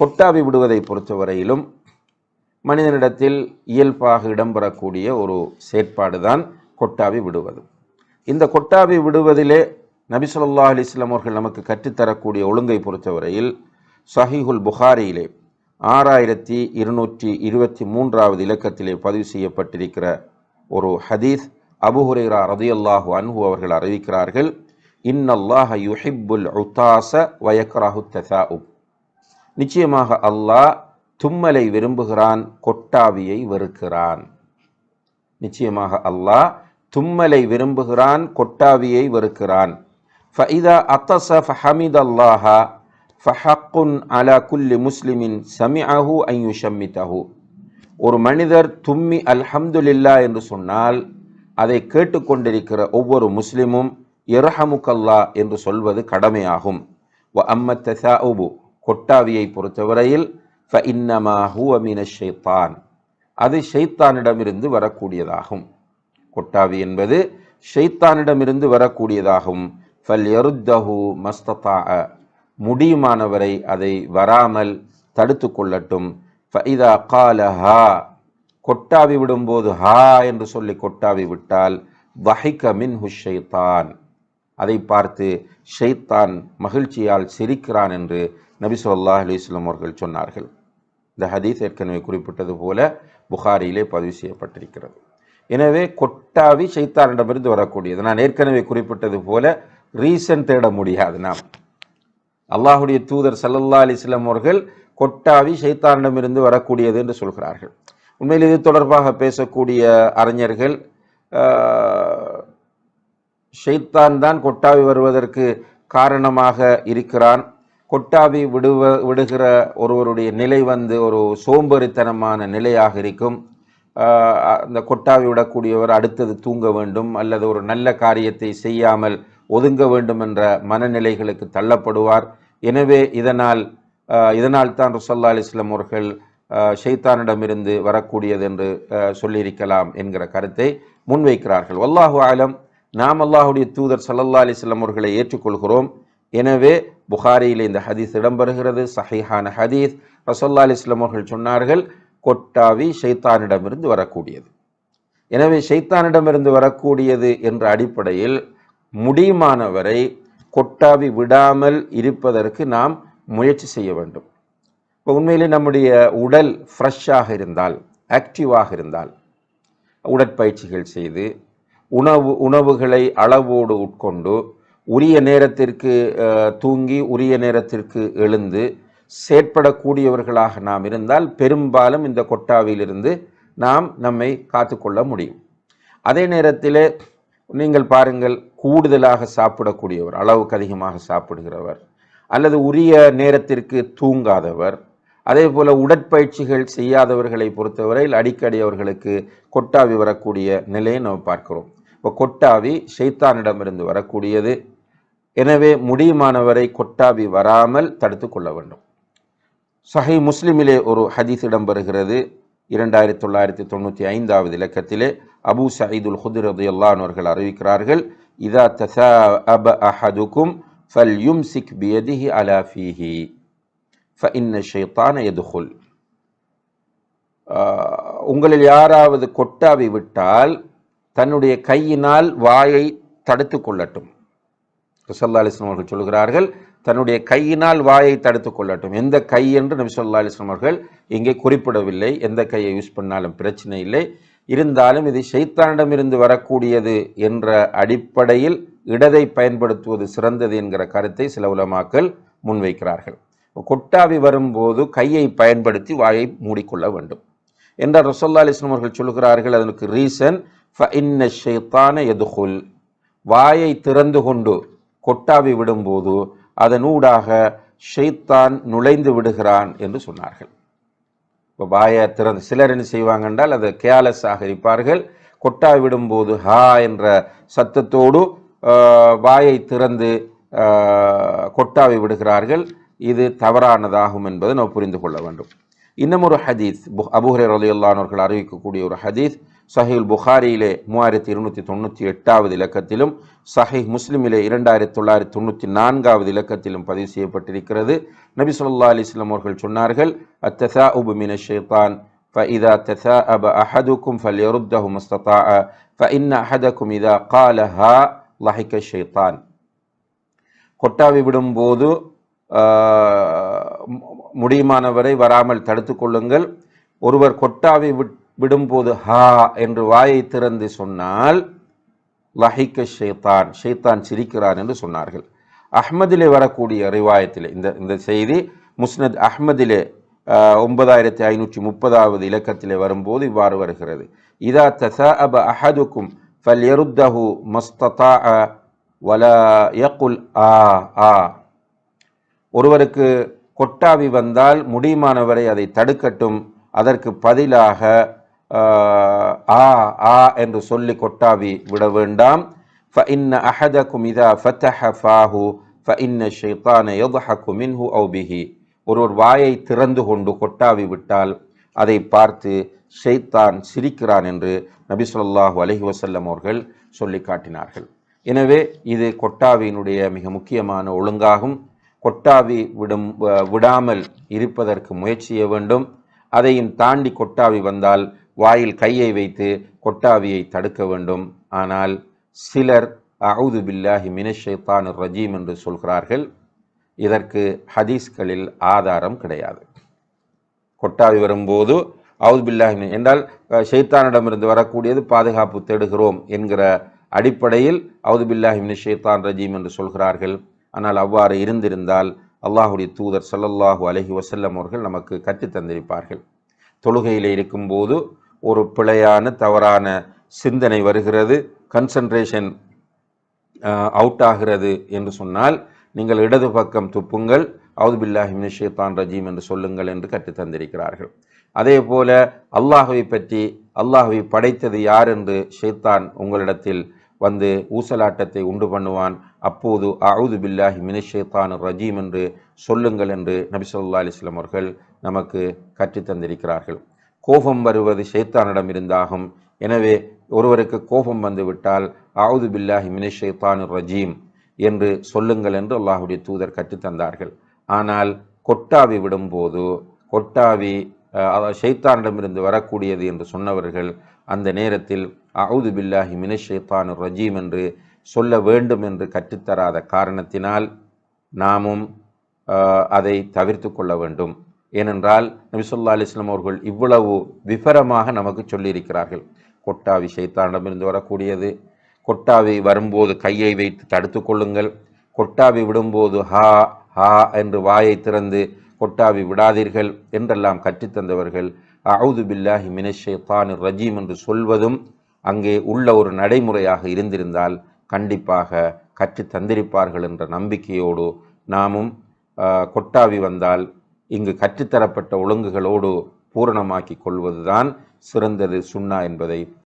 கொட்டாவி விடுவதை பொறுத்தவரையிலும் மனிதனிடத்தில் இயல்பாக இடம்பெறக்கூடிய ஒரு செயற்பாடு தான் கொட்டாவி விடுவது. இந்த கொட்டாவி விடுவதிலே நபி ஸல்லல்லாஹு அவர்கள் நமக்கு கற்றுத்தரக்கூடிய ஒழுங்கை பொறுத்தவரையில் சஹீஹுல் புகாரியிலே ஆறாயிரத்தி இருநூற்றி இருபத்தி மூன்றாவது இலக்கத்திலே பதிவு செய்யப்பட்டிருக்கிற ஒரு ஹதீஸ் அபுஹுரைரா ரதியல்லாஹு அன்ஹு அவர்கள் அறிவிக்கிறார்கள் இன்னல்லாஹ யுஹிப்புல் உத்தாச வயக்ராஹு தசாஉப் நிச்சயமாக அல்லாஹ் தும்மலை விரும்புகிறான் கொட்டாவியை வெறுக்கிறான். நிச்சயமாக அல்லாஹ் தும்மலை விரும்புகிறான் கொட்டாவியை வெறுக்கிறான். ஃபைதா அத்தச ஃபஹமித் அல்லாஹா ஃபஹக்குன் அலா குல்லி முஸ்லிமின் சமிஅஹு ஐயு ஷம்மிதஹு ஒரு மனிதர் தும்மி அல்ஹம்துலில்லா என்று சொன்னால் அதை கேட்டுக்கொண்டிருக்கிற ஒவ்வொரு முஸ்லிமும் இரஹமுக்கல்லா என்று சொல்வது கடமையாகும். வ அம்ம தசாஉபு கொட்டாவியை பொறுத்தவரையில் ஃப இன்னமா ஹூவமின ஷைத்தான் அது ஷைத்தானிடமிருந்து வரக்கூடியதாகும். கொட்டாவி என்பது ஷைத்தானிடமிருந்து வரக்கூடியதாகும். ஃபல் எருத்தஹு மஸ்ததா முடியுமானவரை அதை வராமல் தடுத்து கொள்ளட்டும். ஃபைதா கால ஹா. கொட்டாவி விடும்போது ஹா என்று சொல்லி கொட்டாவி விட்டால் வஹிக மின் ஷைத்தான். அதை பார்த்து ஷைத்தான் மகிழ்ச்சியால் சிரிக்கிறான் என்று நபி சொல்லா அலைஹி அவர்கள் சொன்னார்கள். இந்த ஹதீஸ் ஏற்கனவே குறிப்பிட்டது போல புகாரியிலே பதிவு செய்யப்பட்டிருக்கிறது. எனவே கொட்டாவி ஷைத்தானிடமிருந்து வரக்கூடியது. நான் ஏற்கனவே குறிப்பிட்டது போல ரீசன் தேட முடியாது நாம். அல்லாஹுடைய தூதர் சல்லல்லா அலிஸ்லாம் அவர்கள் கொட்டாவி ஷைத்தானிடமிருந்து வரக்கூடியது என்று சொல்கிறார்கள். உண்மையில் இது தொடர்பாக பேசக்கூடிய அறிஞர்கள் ஷைத்தான் தான் கொட்டாவி வருவதற்கு காரணமாக இருக்கிறான். கொட்டாவி விடுவ விடுகிற ஒருவருடைய நிலை வந்து ஒரு சோம்பேறித்தனமான நிலையாக இருக்கும். அந்த கொட்டாவி விடக்கூடியவர் அடுத்தது தூங்க வேண்டும் அல்லது ஒரு நல்ல காரியத்தை செய்யாமல் ஒதுங்க வேண்டும் என்ற மனநிலைகளுக்கு தள்ளப்படுவார். எனவே இதனால் இதனால் தான் ருசல்லா அலிஸ்லாம் அவர்கள் ஆஹ் ஷைத்தானிடமிருந்து வரக்கூடியது என்று சொல்லியிருக்கலாம் என்கிற கருத்தை முன்வைக்கிறார்கள். அல்லாஹு ஆலம் நாம் அல்லாஹுடைய தூதர் சல்லல்லா அலிஸ்லாம் அவர்களை ஏற்றுக்கொள்கிறோம். எனவே புகாரியில் இந்த ஹதீஸ் இடம்பெறுகிறது. சஹிஹான ஹதீஸ். ரசோல்லா அலி இஸ்லாம் அவர்கள் சொன்னார்கள் கொட்டாவி ஷைத்தானிடமிருந்து வரக்கூடியது. எனவே ஷைத்தானிடமிருந்து வரக்கூடியது என்ற அடிப்படையில் முடியுமானவரை கொட்டாவி விடாமல் இருப்பதற்கு நாம் முயற்சி செய்ய வேண்டும். இப்போ உண்மையிலே நம்முடைய உடல் ஃப்ரெஷ்ஷாக இருந்தால் ஆக்டிவாக இருந்தால் உடற்பயிற்சிகள் செய்து உணவு உணவுகளை அளவோடு உட்கொண்டு உரிய நேரத்திற்கு தூங்கி உரிய நேரத்திற்கு எழுந்து செயற்படக்கூடியவர்களாக நாம் இருந்தால் பெரும்பாலும் இந்த கொட்டாவிலிருந்து நாம் நம்மை காத்துக்கொள்ள முடியும். அதே நேரத்தில் நீங்கள் பாருங்கள் கூடுதலாக சாப்பிடக்கூடியவர் அளவுக்கு அதிகமாக சாப்பிடுகிறவர் அல்லது உரிய நேரத்திற்கு தூங்காதவர் அதே போல் உடற்பயிற்சிகள் செய்யாதவர்களை பொறுத்தவரையில் அடிக்கடி அவர்களுக்கு கொட்டாவி வரக்கூடிய நிலையை நாம் பார்க்கிறோம். இப்போ கொட்டாவி ஷைத்தானிடமிருந்து வரக்கூடியது எனவே முடியுமானவரை கொட்டாவி வராமல் தடுத்து கொள்ள வேண்டும். சஹை முஸ்லிமிலே ஒரு ஹதீஸ் இடம்பெறுகிறது. இரண்டாயிரத்தி தொள்ளாயிரத்தி தொண்ணூற்றி ஐந்தாவது இலக்கத்திலே அபூ சயீதுல் ஹுதிர் ரதியல்லான் அவர்கள் அறிவிக்கிறார்கள் இதா தசா அப அஹதுக்கும் ஃபல் யும் சிக் பியதிஹி அலா ஃபீஹி ஃபஇன்ன ஷைத்தான எதுகுல் உங்களில் யாராவது கொட்டாவி விட்டால் தன்னுடைய கையினால் வாயை தடுத்து கொள்ளட்டும். ரசல்லா அலிஸ்லாம் அவர்கள் சொல்கிறார்கள் தன்னுடைய கையினால் வாயை தடுத்து கொள்ளட்டும். எந்த கை என்று நபி சொல்லா அலிஸ்லாம் அவர்கள் இங்கே குறிப்பிடவில்லை. எந்த கையை யூஸ் பண்ணாலும் பிரச்சனை இல்லை. இருந்தாலும் இது ஷைத்தானிடமிருந்து வரக்கூடியது என்ற அடிப்படையில் இடதை பயன்படுத்துவது சிறந்தது என்கிற கருத்தை சில உலமாக்கள் முன்வைக்கிறார்கள். கொட்டாவி வரும்போது கையை பயன்படுத்தி வாயை மூடிக்கொள்ள வேண்டும் என்ற ரசோல்லா அலிஸ்லாம் அவர்கள் சொல்கிறார்கள் அதற்கு ரீசன் ஃபஇன்ன ஷைத்தான எதுகுல் வாயை திறந்து கொண்டு கொட்டாவி விடும்போது அதனூடாக ஷைத்தான் நுழைந்து விடுகிறான் என்று சொன்னார்கள். இப்போ வாயை திறந்து சிலர் என்ன செய்வாங்க என்றால் அதை கேலஸாக இருப்பார்கள். கொட்டாவி விடும்போது ஹா என்ற சத்தத்தோடு வாயை திறந்து கொட்டாவி விடுகிறார்கள். இது தவறானதாகும் என்பதை நாம் புரிந்து கொள்ள வேண்டும். இன்னும் ஒரு ஹதீஸ் அபுஹரே ரலியல்லானவர்கள் அறிவிக்கக்கூடிய ஒரு ஹதீஸ் சஹீல் புகாரியிலே மூவாயிரத்தி இருநூற்றி தொண்ணூற்றி எட்டாவது இலக்கத்திலும் சஹீஹ் முஸ்லிமிலே இரண்டாயிரத்தி தொள்ளாயிரத்தி தொண்ணூற்றி நான்காவது இலக்கத்திலும் பதிவு செய்யப்பட்டிருக்கிறது நபி சொல்லா அலிஸ்லாம் அவர்கள் சொன்னார்கள் அத்தசா உபு மின ஷேத்தான் فإذا تثاءب أحدكم فليرده ما استطاع فإن أحدكم إذا قالها ضحك الشيطان கொட்டாவி விடும்போது முடியுமானவரை வராமல் தடுத்து கொள்ளுங்கள். ஒருவர் கொட்டாவை விடும்போது ஹா என்று வாயை திறந்து சொன்னால் லஹிக்க ஷேத்தான் ஷேத்தான் சிரிக்கிறான் என்று சொன்னார்கள். அஹ்மதிலே வரக்கூடிய ரிவாயத்திலே இந்த இந்த செய்தி முஸ்னத் அஹ்மதிலே ஒன்பதாயிரத்தி ஐநூற்றி முப்பதாவது இலக்கத்திலே வரும்போது இவ்வாறு வருகிறது. இதா தசா அப அஹதுக்கும் ஃபல் எருத்தஹு மஸ்ததா வல யகுல் ஆ ஆ. ஒருவருக்கு கொட்டாவி வந்தால் முடியுமானவரை அதை தடுக்கட்டும். அதற்கு பதிலாக ஆ ஆ என்று சொல்லி கொட்டாவி விட வேண்டாம். ஃப இன்ன அஹத குமிதா ஃபத்தஹ ஃபாஹு ஃப இன்ன ஷெய்தான யோகஹக்கு மின்ஹு ஔபிஹி ஒருவர் வாயை திறந்து கொண்டு கொட்டாவி விட்டால் அதை பார்த்து ஷெய்தான் சிரிக்கிறான் என்று நபி சொல்லாஹு அலஹி வசல்லம் அவர்கள் சொல்லி காட்டினார்கள். எனவே இது கொட்டாவியினுடைய மிக முக்கியமான ஒழுங்காகும். கொட்டாவி விடும் விடாமல் இருப்பதற்கு முயற்சி செய்ய வேண்டும். அதையும் தாண்டி கொட்டாவி வந்தால் வாயில் கையை வைத்து கொட்டாவியை தடுக்க வேண்டும். ஆனால் சிலர் அவுது பில்லாஹி மினஷைத்தான் ரஜீம் என்று சொல்கிறார்கள். இதற்கு ஹதீஸ்களில் ஆதாரம் கிடையாது. கொட்டாவி வரும்போது அவுது பில்லாஹி என்றால் ஷெய்தானிடமிருந்து வரக்கூடியது பாதுகாப்பு தேடுகிறோம் என்கிற அடிப்படையில் அவுது பில்லாஹி மின ரஜீம் என்று சொல்கிறார்கள். ஆனால் அவ்வாறு இருந்திருந்தால் அல்லாஹுடைய தூதர் சல்லல்லாஹு அலஹி வசல்லம் அவர்கள் நமக்கு கற்றுத்தந்திருப்பார்கள் தொழுகையில் இருக்கும்போது ஒரு பிழையான தவறான சிந்தனை வருகிறது கன்சன்ட்ரேஷன் அவுட் ஆகிறது என்று சொன்னால் நீங்கள் இடது பக்கம் துப்புங்கள் அவுதுபில்லாஹிமின் ஷேத்தான் ரஜீம் என்று சொல்லுங்கள் என்று கற்றுத் தந்திருக்கிறார்கள். அதே போல அல்லாஹுவை பற்றி அல்லாஹுவை படைத்தது யார் என்று ஷேத்தான் உங்களிடத்தில் வந்து ஊசலாட்டத்தை உண்டு பண்ணுவான். அப்போது அவுது பில்லாஹி மினிஷேத்தான் ரஜீம் என்று சொல்லுங்கள் என்று நபி சொல்லா அலிஸ்லாம் அவர்கள் நமக்கு கற்றுத் தந்திருக்கிறார்கள். கோபம் வருவது ஷேத்தானிடம் இருந்தாகும். எனவே ஒருவருக்கு கோபம் வந்துவிட்டால் அவுது பில்லாஹி மினிஷேத்தான் ரஜீம் என்று சொல்லுங்கள் என்று அல்லாஹுடைய தூதர் கற்றுத்தந்தார்கள் ஆனால் கொட்டாவி விடும்போது கொட்டாவி ஷைத்தானிடமிருந்து வரக்கூடியது என்று சொன்னவர்கள் அந்த நேரத்தில் அவுது பில்லாஹி மினஷேத்தான் ரஜீம் என்று சொல்ல வேண்டும் என்று கற்றுத்தராத காரணத்தினால் நாமும் அதை தவிர்த்து கொள்ள வேண்டும். ஏனென்றால் நபிசுல்லா அலிஸ்லாம் அவர்கள் இவ்வளவு விபரமாக நமக்கு சொல்லியிருக்கிறார்கள். கொட்டாவி ஷைத்தானிடமிருந்து வரக்கூடியது கொட்டாவி வரும்போது கையை வைத்து தடுத்து கொள்ளுங்கள் கொட்டாவி விடும்போது ஹா ஹா என்று வாயை திறந்து கொட்டாவி விடாதீர்கள் என்றெல்லாம் கற்றுத்தந்தவர்கள் அவுது பில்லாஹி மினஷே தான் ரஜீம் என்று சொல்வதும் அங்கே உள்ள ஒரு நடைமுறையாக இருந்திருந்தால் கண்டிப்பாக கற்று தந்திருப்பார்கள் என்ற நம்பிக்கையோடு நாமும் கொட்டாவி வந்தால் இங்கு கற்றுத்தரப்பட்ட ஒழுங்குகளோடு பூரணமாக்கி கொள்வதுதான் சிறந்தது சுண்ணா என்பதை